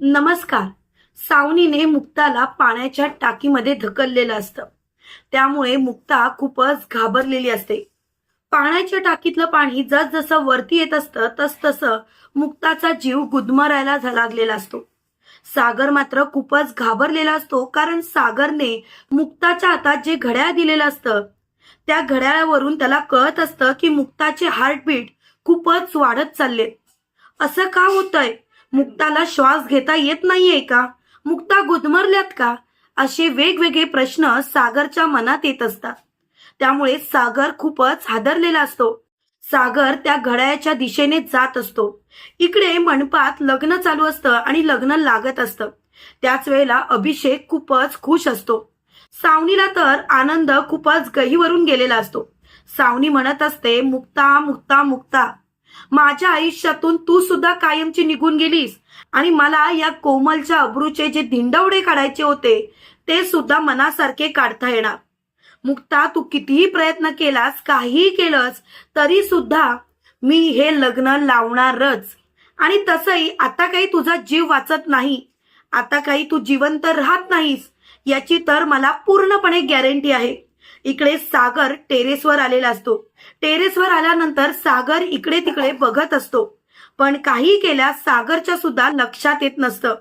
नमस्कार. सावनीने मुक्ताला पाण्याच्या टाकीमध्ये ढकललेलं असतं. त्यामुळे मुक्ता खूपच घाबरलेली असते. पाण्याच्या टाकीतलं पाणी जसजसं वरती येत असतं तस तसं मुक्ताचा जीव गुदमरायला लागलेला असतो. सागर मात्र खूपच घाबरलेला असतो कारण सागरने मुक्ताच्या हातात जे घड्याळ दिलेलं असतं त्या घड्याळावरून त्याला कळत असतं की मुक्ताचे हार्टबीट खूपच वाढत चालले असं का होतंय? मुक्ताला श्वास घेता येत नाहीये का? मुक्ता गुदमरल्यात का? असे वेगवेगळे प्रश्न सागरच्या मनात येत असतात. त्यामुळे सागर खूपच हादरलेला असतो. सागर त्या घड्याळ्याच्या दिशेने जात असतो. इकडे मंडपात लग्न चालू असतं आणि लग्न लागत असतं. त्याच वेळेला अभिषेक खूपच खुश असतो. सावनीला तर आनंद खूपच गहीवरून गेलेला असतो. सावनी म्हणत असते मुक्ता मुक्ता मुक्ता. माझ्या आयुष्यातून तू सुद्धा कायमची निघून गेलीस. आणि मला या कोमलच्या अब्रूचे जे धिंडवडे काढायचे होते ते सुद्धा मनासारखे काढता येणार. मुक्ता तू कितीही प्रयत्न केलास काहीही केलंस तरी सुद्धा मी हे लग्न लावणारच. आणि तसंही आता काही तुझा जीव वाचत नाही. आता काही तू जिवंत राहत नाहीस याची तर मला पूर्णपणे गॅरंटी आहे. इकडे सागर टेरेसवर आलेला असतो. टेरेसवर आल्यानंतर सागर इकडे तिकडे बघत असतो. पण काही केल्यास सागरच्या सुद्धा लक्षात येत नसतं.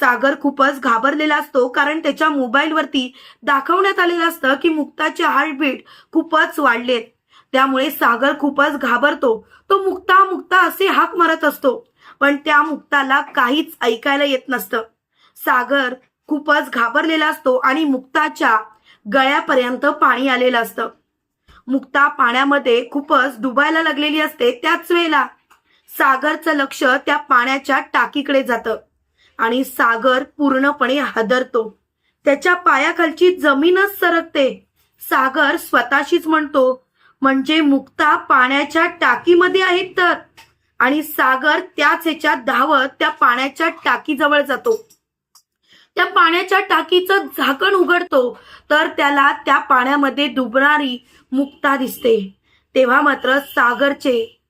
सागर खूपच घाबरलेला असतो कारण त्याच्या मोबाईलवरती दाखवण्यात आलेलं असतं की मुक्ताचे हार्टबीट खूपच वाढलेत. त्यामुळे सागर खूपच घाबरतो. तो मुक्ता मुक्ता असे हाक मारत असतो. पण त्या मुक्ताला काहीच ऐकायला येत नसतं. सागर खूपच घाबरलेला असतो आणि मुक्ताच्या गळ्यापर्यंत पाणी आलेलं असतं. मुक्ता पाण्यामध्ये खूपच डुबायला लागलेली असते त्याच वेळेला सागरचं लक्ष त्या पाण्याच्या टाकीकडे जातं आणि सागर पूर्णपणे हादरतो. त्याच्या पायाखालची जमीनच सरकते. सागर स्वतःशीच म्हणतो म्हणजे मुक्ता पाण्याच्या टाकीमध्ये आहेत तर. आणि सागर त्याच ह्याच्यात धावत त्या पाण्याच्या टाकीजवळ जातो. त्या पाण्याच्या टाकीचं झाकण उघडतो तर त्याला त्या पाण्यामध्ये डुबणारी मुक्ता दिसते. तेव्हा मात्र सागरचे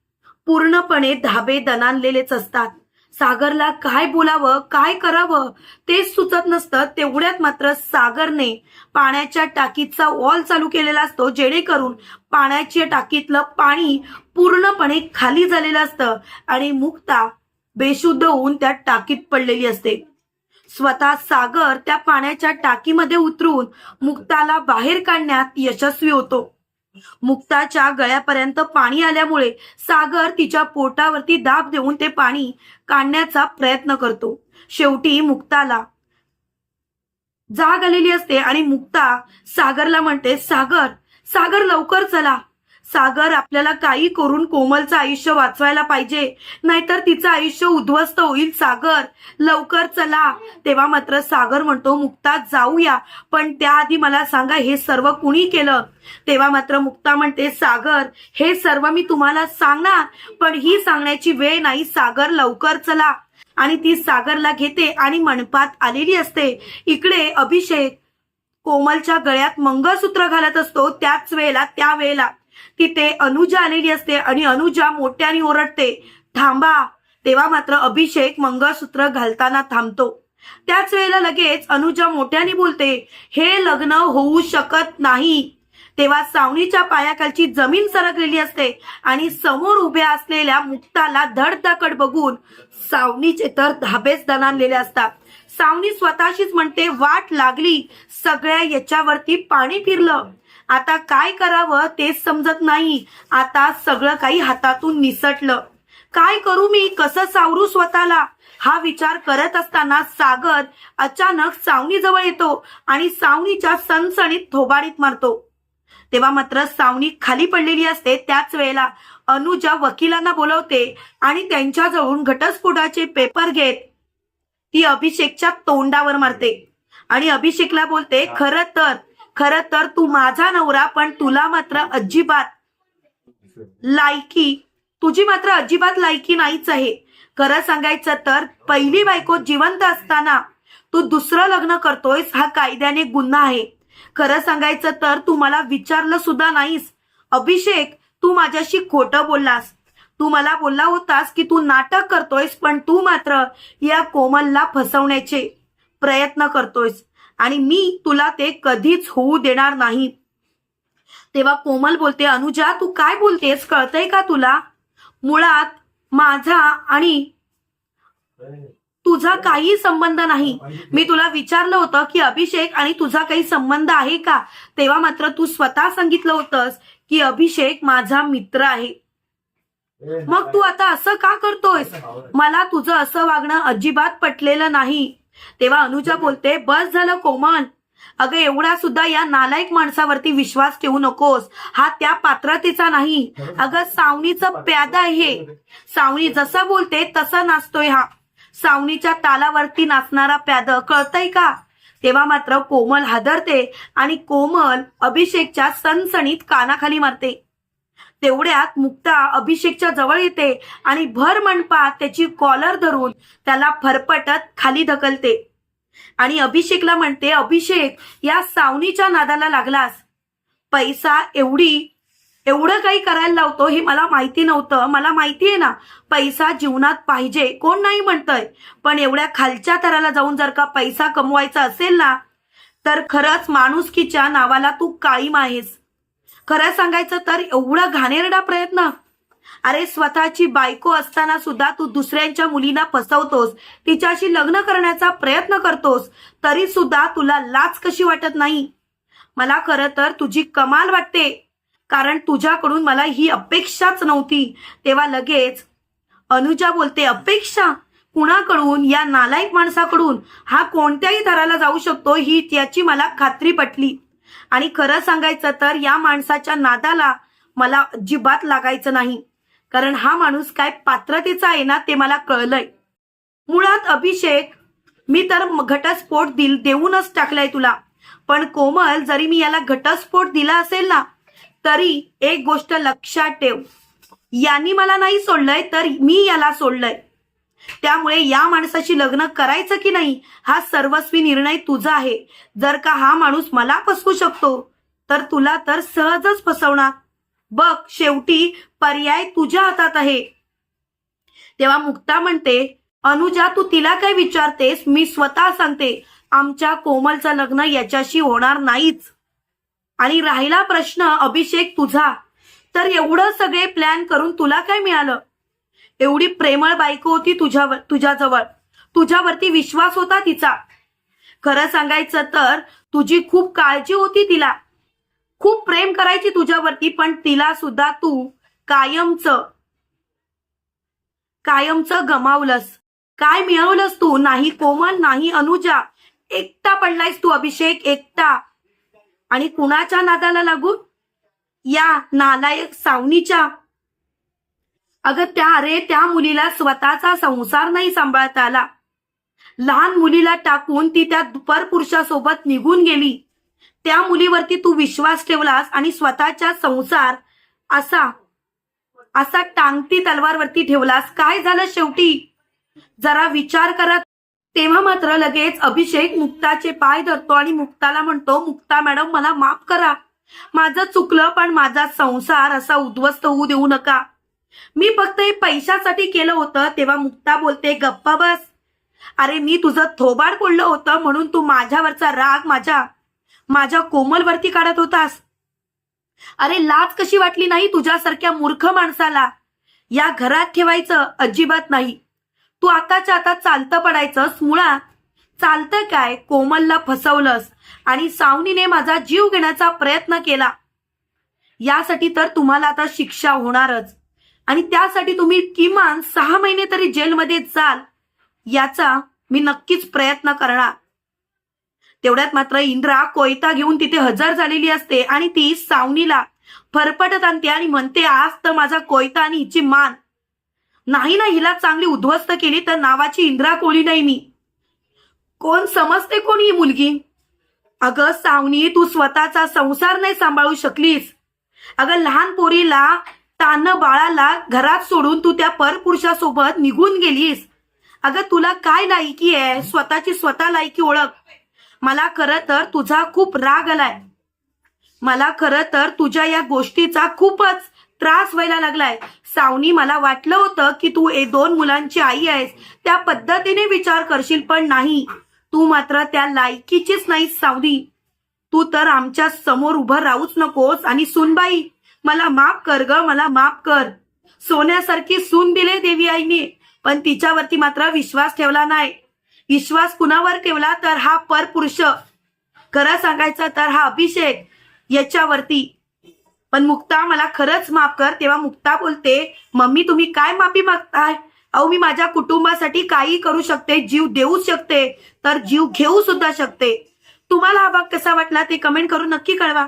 पूर्णपणे धाबे दणानलेलेच असतात. सागरला काय बोलावं काय करावं ते सुचत नसतं. तेवढ्यात मात्र सागरने पाण्याच्या टाकीचा वॉल चालू केलेला असतो जेणेकरून पाण्याच्या टाकीतलं पाणी पूर्णपणे खाली झालेलं असतं आणि मुक्ता बेशुद्ध होऊन त्या टाकीत पडलेली असते. स्वतः सागर त्या पाण्याच्या टाकीमध्ये उतरून मुक्ताला बाहेर काढण्यात यशस्वी होतो. मुक्ताच्या गळ्यापर्यंत पाणी आल्यामुळे सागर तिच्या पोटावरती दाब देऊन ते पाणी काढण्याचा प्रयत्न करतो. शेवटी मुक्ताला जाग आलेली असते आणि मुक्ता सागरला म्हणते सागर सागर लवकर चला. सागर आपल्याला काही करून कोमलचं आयुष्य वाचवायला पाहिजे. नाहीतर तिचं आयुष्य उद्ध्वस्त होईल सागर. लवकर चला. तेव्हा मात्र सागर म्हणतो मुक्ता जाऊया. पण त्याआधी मला सांगा हे सर्व कुणी केलं? तेव्हा मात्र मुक्ता म्हणते सागर हे सर्व मी तुम्हाला सांगणार. पण ही सांगण्याची वेळ नाही. सागर लवकर चला. आणि ती सागरला घेते आणि मंडपात आलेली असते. इकडे अभिषेक कोमलच्या गळ्यात मंगळसूत्र घालत असतो. त्याच वेळेला त्या वेळेला तिथे अनुजा आलेली असते आणि अनुजा मोठ्याने ओरडते थांबा. तेव्हा मात्र अभिषेक मंगळसूत्र घालताना थांबतो. त्याच वेळेला लगेच अनुजा मोठ्याने बोलते हे लग्न होऊ शकत नाही. तेव्हा सावनीच्या पायाखालची जमीन सरकलेली असते आणि समोर उभ्या असलेल्या मुक्ताला धडधकड बघून सावनीचे तर धाबेच दणानलेले असतात. सावनी स्वतःशीच म्हणते वाट लागली. सगळ्या याच्यावरती पाणी फिरलं. आता काय करावं तेच समजत नाही. आता सगळं काही हातातून निसटलं. काय करू मी? कसं सावरू स्वतःला? हा विचार करत असताना सागर अचानक सावनी जवळ येतो आणि सावनीच्या सणसणीत थोबाडीत मारतो. तेव्हा मात्र सावनी खाली पडलेली असते त्याच वेळेला अनुजा वकिलांना बोलवते आणि त्यांच्याजवळून घटस्फोटाचे पेपर घेत ती अभिषेकच्या तोंडावर मारते. आणि अभिषेकला बोलते खरं तर खरं तर तू माझा नवरा पण तुला मात्र अजिबात लायकी तुझी मात्र अजिबात लायकी नाहीच आहे. खरं सांगायचं तर पहिली बायको जिवंत असताना तू दुसरं लग्न करतोयस हा कायद्याने गुन्हा आहे. खरं सांगायचं तर तू मला विचारलं सुद्धा नाहीस. अभिषेक तू माझ्याशी खोटं बोललास. तू मला बोलला होतास की तू नाटक करतोयस पण तू मात्र या कोमलला फसवण्याचे प्रयत्न करतोयस. आणि मी तुला ते कधीच होऊ देणार नाही. तेव्हा कोमल बोलते अनुजा तू काय बोलतेस? कळतंय का तुला? मुळात माझा आणि तुझा काही संबंध नाही. मी तुला विचारलं होतं की अभिषेक आणि तुझा काही संबंध आहे का? तेव्हा मात्र तू स्वतः सांगितलं होतंस की अभिषेक माझा मित्र आहे. मग तू आता असं का करतोयस? मला तुझं असं वागणं अजिबात पटलेलं नाही. तेव्हा अनुजा बोलते बस झालं कोमल. अगं एवढा सुद्धा या नालायक माणसावरती विश्वास ठेवू नकोस. हा त्या पात्रतेचा नाही. अगं सावनीचं प्यादा आहे. सावनी जसं बोलते तसं नाचतोय हा. सावनीच्या तालावरती नाचणारा प्याद कळतय का? तेव्हा मात्र कोमल हादरते आणि कोमल अभिषेकच्या सणसणीत कानाखाली मारते. तेवढ्यात मुक्ता अभिषेकच्या जवळ येते आणि भर मंडपात त्याची कॉलर धरून त्याला फरफटत खाली ढकलते. आणि अभिषेकला म्हणते अभिषेक या सावनीच्या नादाला लागलास. पैसा एवढी एवढं काही करायला लावतो हे मला माहिती नव्हतं. मला माहिती आहे ना पैसा जीवनात पाहिजे. कोण नाही म्हणतंय. पण एवढ्या खालच्या थराला जाऊन जर का पैसा कमवायचा असेल ना तर खरंच माणुसकीच्या नावाला तू काळीम आहेस. खरं सांगायचं तर एवढा घाणेरडा प्रयत्न. अरे स्वतःची बायको असताना सुद्धा तू दुसऱ्यांच्या मुलींना फसवतोस तिच्याशी लग्न करण्याचा प्रयत्न करतोस तरी सुद्धा तुला लाच कशी वाटत नाही? मला खरं तर तुझी कमाल वाटते. कारण तुझ्याकडून मला ही अपेक्षाच नव्हती. तेव्हा लगेच अनुजा बोलते अपेक्षा? कुणाकडून? या नालायक माणसाकडून? हा कोणत्याही थराला जाऊ शकतो ही त्याची मला खात्री पटली. आणि खरं सांगायचं तर या माणसाच्या नादाला मला अजिबात लागायचं नाही. कारण हा माणूस काय पात्रतेचा आहे ना ते मला कळलंय. मुळात अभिषेक मी तर घटस्फोट दिल देऊनच टाकलाय तुला. पण कोमल जरी मी याला घटस्फोट दिला असेल ना तरी एक गोष्ट लक्षात ठेव. यांनी मला नाही सोडलंय तर मी याला सोडलंय. त्यामुळे या माणसाशी लग्न करायचं की नाही हा सर्वस्वी निर्णय तुझा आहे. जर का हा माणूस मला फसवू शकतो तर तुला तर सहजच फसवणार. बघ शेवटी पर्याय तुझ्या हातात आहे. तेव्हा मुक्ता म्हणते अनुजा तू तिला काय विचारतेस? मी स्वतः सांगते आमच्या कोमलचं लग्न याच्याशी होणार नाहीच. आणि राहिला प्रश्न अभिषेक तुझा. तर एवढं सगळे प्लॅन करून तुला काय मिळालं? एवढी प्रेमळ बायको होती तुझ्यावर तुझ्याजवळ. तुझ्यावरती विश्वास होता तिचा. खरं सांगायचं तर तुझी खूप काळजी होती तिला. खूप प्रेम करायची तुझ्यावरती पण तिला सुद्धा तू कायमच कायमच गमावलंस. काय मिळवलंस तू? नाही कोमल नाही अनुजा. एकटा पडलायस तू अभिषेक एकटा. आणि कुणाच्या नादाला लागून? या नालायक सावनीच्या. अगं त्या अरे त्या मुलीला स्वतःचा संसार नाही सांभाळता आला. लहान मुलीला टाकून ती त्या परपुरुषासोबत निघून गेली. त्या मुलीवरती तू विश्वास ठेवलास आणि स्वतःचा संसार असा असा टांगती तलवारवरती ठेवलास. काय झालं शेवटी? जरा विचार करत तेव्हा मात्र लगेच अभिषेक मुक्ताचे पाय धरतो आणि मुक्ताला म्हणतो मुक्ता मॅडम मला माफ करा. माझं चुकलं पण माझा संसार असा उद्ध्वस्त होऊ देऊ नका. मी फक्त हे पैशासाठी केलं होतं तेव्हा मुक्ता बोलते गप्पा बस. अरे मी तुझं थोबाड पडलं होतं म्हणून तू माझ्यावरचा राग माझ्या माझ्या कोमलवरती काढत होतास. अरे लाज कशी वाटली नाही तुझ्यासारख्या मूर्ख माणसाला? या घरात ठेवायचं अजिबात नाही. तू आताच्या आता चालतं पडायचंस मुळा चालतं काय? कोमलला फसवलंस आणि सावनीने माझा जीव घेण्याचा प्रयत्न केला. यासाठी तर तुम्हाला आता शिक्षा होणारच. आणि त्यासाठी तुम्ही किमान सहा महिने तरी जेलमध्ये जाल. याचा मी नक्कीच प्रयत्न करणार. तेवढ्यात मात्र इंद्रा कोयता घेऊन तिथे हजर झालेली असते आणि ती सावनीला फरफटत आणते आणि म्हणते आज तर माझा कोयता आणि हिची मान. नाही ना हिला चांगली उद्ध्वस्त केली तर नावाची इंद्रा कोळी नाही मी. कोण समजते कोण ही मुलगी? अगं सावनी तू स्वतःचा संसार नाही सांभाळू शकलीस. अगं लहान पोरीला तान बाळाला घरात सोडून तू त्या परपुरुषासोबत निघून गेलीस. अगं तुला काय लायकी आहे? स्वतःची स्वतः लायकी ओळख. मला खरं तर तुझा खूप राग आलाय. मला खरं तर तुझ्या या गोष्टीचा खूपच त्रास व्हायला लागलाय. सावनी मला वाटलं होतं की तू ए दोन मुलांची आई आहेस. त्या पद्धतीने विचार करशील पण नाही. तू मात्र त्या लायकीचीच नाहीस सावनी. तू तर आमच्यासमोर उभं राहूच नकोस आणि सुनबाई मला माफ कर ग मला माफ कर. सोन्यासारखी सून दिले देवी आईने पण तिच्यावरती मात्र विश्वास ठेवला नाही. विश्वास कुणावर ठेवला तर हा परपुरुष. खरं सांगायचं तर हा अभिषेक याच्यावरती. पण मुक्ता मला खरंच माफ कर तेव्हा मुक्ता बोलते मम्मी तुम्ही काय माफी मागताय? अहो मी माझ्या कुटुंबासाठी काही करू शकते जीव देऊ शकते तर जीव घेऊ सुद्धा शकते. तुम्हाला हा भाग कसा वाटला ते कमेंट करून नक्की कळवा.